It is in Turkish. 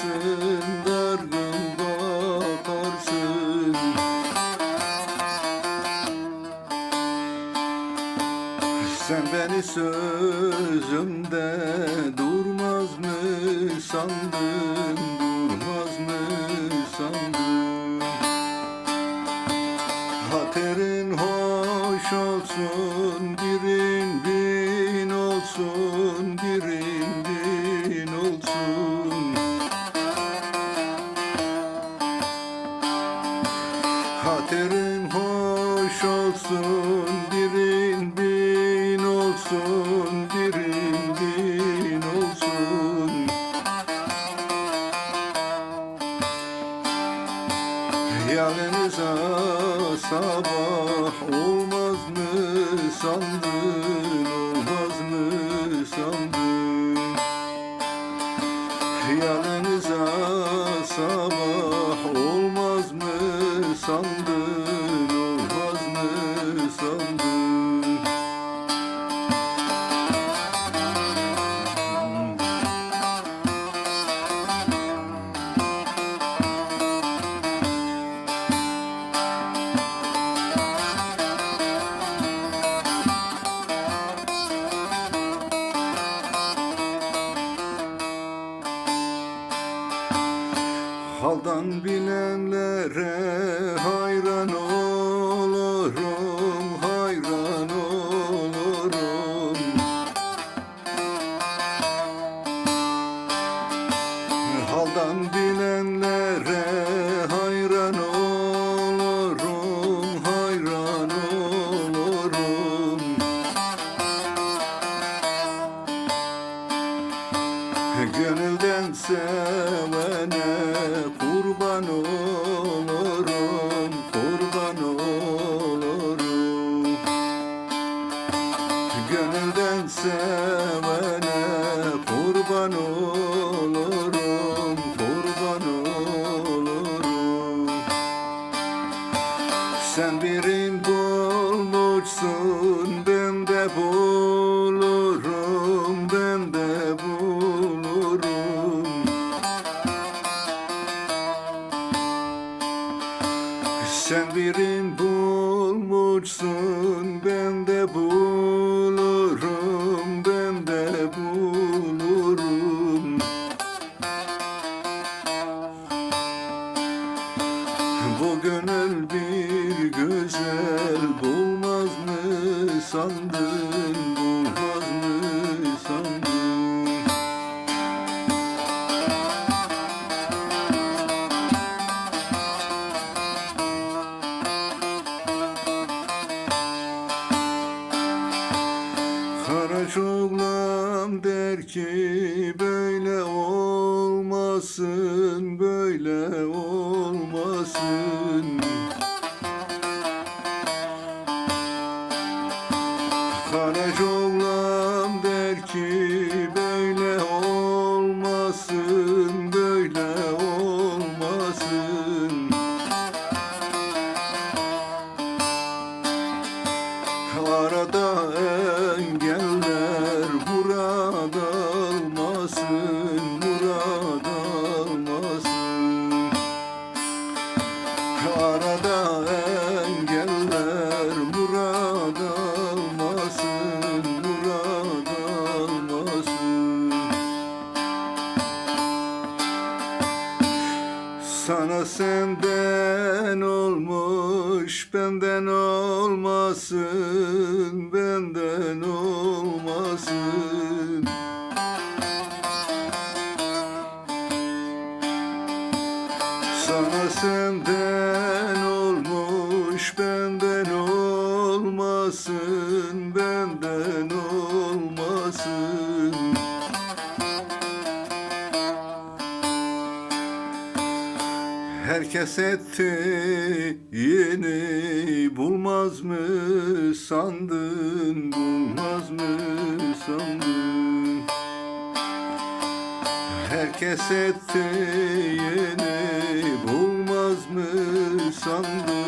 bakarsın Dargın bakarsın Sen beni sözümde durmaz mı sandın? Durmaz mı sandın? Haterin hoş olsun birin olsun birin bin olsun birin bin olsun. Yanınıza sabah olmaz mı sandın olmaz mı sandın? Yanınıza sabah olmaz mı sandın bilenlere hayran olurum, hayran olurum. Haldan bilenlere bulmuşsun, ben de bulurum, ben de bulurum. Bu gönül bir güzel bulmaz mı sandın, olmasın. Karaçoğlan der ki böyle olmasın, böyle olmasın. Arada Arada engeller burada olmasın, burada olmasın. Sana senden olmuş benden olmasın benden Herkes etti yeni bulmaz mı sandın bulmaz mı sandın? Herkes etti yeni bulmaz mı sandın